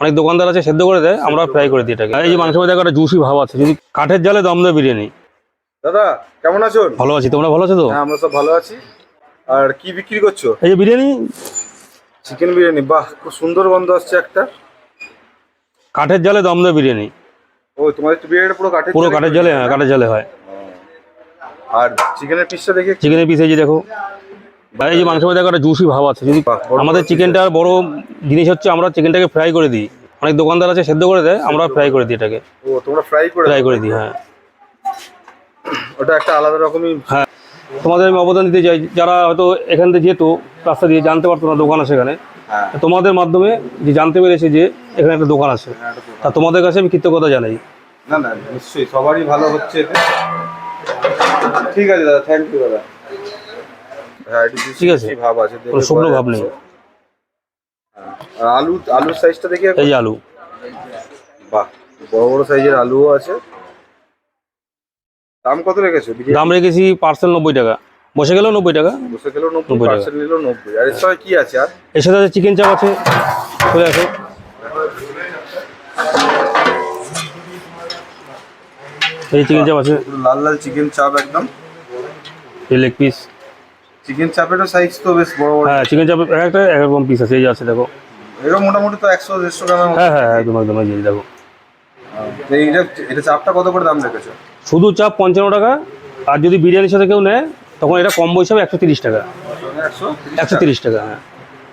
অনেক দোকানদার আছে সেদ্ধ করে দেয় আমরা ফ্রাই করে দিই এটাকে। এই যে মাংসের মধ্যে একটা জুসি ভাব আছে যদি কাঠের জালে দম দেয় বিরিয়ানি। দাদা কেমন আছো ভালো আছি তোমরা ভালো আছো তো? হ্যাঁ আমরা সব ভালো আছি। আর কি বিক্রি করছ? এই যে বিরিয়ানি। চিকেন বিরিয়ানি বাহ খুব সুন্দর গন্ধ আসছে একটা। কাঠের জালে দম দেয় বিরিয়ানি। ও তোমাদের তো বিরিয়ানিটা পুরো কাঠের পুরো কাঠের জালে হ্যাঁ কাঠের জালে হয়। আর চিকেনের পিসটা দেখে চিকেনের পিস যে দেখো। এই যে মাংসের মধ্যে একটা জুসি ভাব আছে যদি আমাদের চিকেনটার বড় জিনিস হচ্ছে আমরা চিকেনটাকে ফ্রাই করে দিই। অনেক দোকানদার আছে সেদ্ধ করে দেয় আমরা ফ্রাই করে দিই এটাকে। ও তোমরা ফ্রাই করে ফ্রাই করে দিই হ্যাঁ। ওটা একটা আলাদা রকমই হ্যাঁ। তোমাদের আমি অবদান দিতে চাই যারা হয়তো এখান থেকে যেত রাস্তা দিয়ে জানতে পারতো না দোকান আছে এখানে হ্যাঁ। তোমাদের মাধ্যমে যে জানতে পেরেছে যে এখানে একটা দোকান আছে হ্যাঁ, তা তোমাদের কাছে আমি কৃতজ্ঞতা জানাই। না না নিশ্চয়ই সবারই ভালো হচ্ছে। ঠিক আছে দাদা থ্যাংক ইউ দাদা। ঠিক আছে। ভাব আছে কোনো শুকনো ভাব নেই। আলু আলুর সাইজটা দেখি। এই আলু। বাহ বড় বড় সাইজের আলুও আছে। দাম কত রেখেছো? দাম রেখেছি পার্সেল নব্বই টাকা। বসে গেলেও নব্বই টাকা। বসে গেলেও নব্বই টাকা। নব্বই। আর এর সঙ্গে কি আছে আর? এর সাথে আছে চিকেন চাপ আছে। চলে আসো। এই চিকেন চাপ আছে। লাল লাল চিকেন চাপ একদম। লেগ পিস চিকেন চাপেরও সাইজ তো বেশ বড় বড় হ্যাঁ চিকেন চাপ এক একটা এক রকম পিস আছে এই যে আছে দেখো। এরও মোটামুটি তো একশো দেড়শো গ্রামের হ্যাঁ হ্যাঁ একদম একদম এই দেখো। এইটা এটা চাপটা কত করে দাম রেখেছো? শুধু চাপ পঞ্চান্ন টাকা আর যদি বিরিয়ানির সাথে কেউ নেয় তখন এটা কম্বো হিসাবে একশো তিরিশ টাকা। একশো তিরিশ টাকা হ্যাঁ।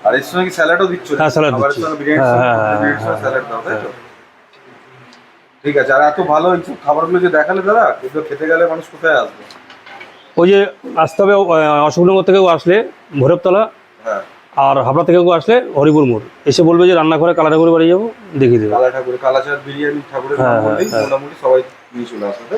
আর এর সঙ্গে স্যালাডও দিচ্ছ? হ্যাঁ, স্যালাড দিচ্ছি। হ্যাঁ, হ্যাঁ, হ্যাঁ, হ্যাঁ। স্যালাড দাও তাই তো? ঠিক আছে আর এত ভালো খাবারগুলো যে দেখালে দাদা এগুলো খেতে গেলে মানুষ কোথায় আসবে? ওই যে আসতে হবে অশোকনগর থেকেও আসলে ভৈরবতলা হ্যাঁ। আর হাবড়া থেকেও আসলে হরিপুর মোড়। এসে বলবে যে রান্নাঘরে কালারাগুড়ি বাড়ি যাব দেখিয়ে দেবে। কালা ঠাকুর কালাচাঁদ বিরিয়ানি ঠাকুরের হ্যাঁ, হ্যাঁ। মোটামুটি সবাই নিয়ে চলে আসবে।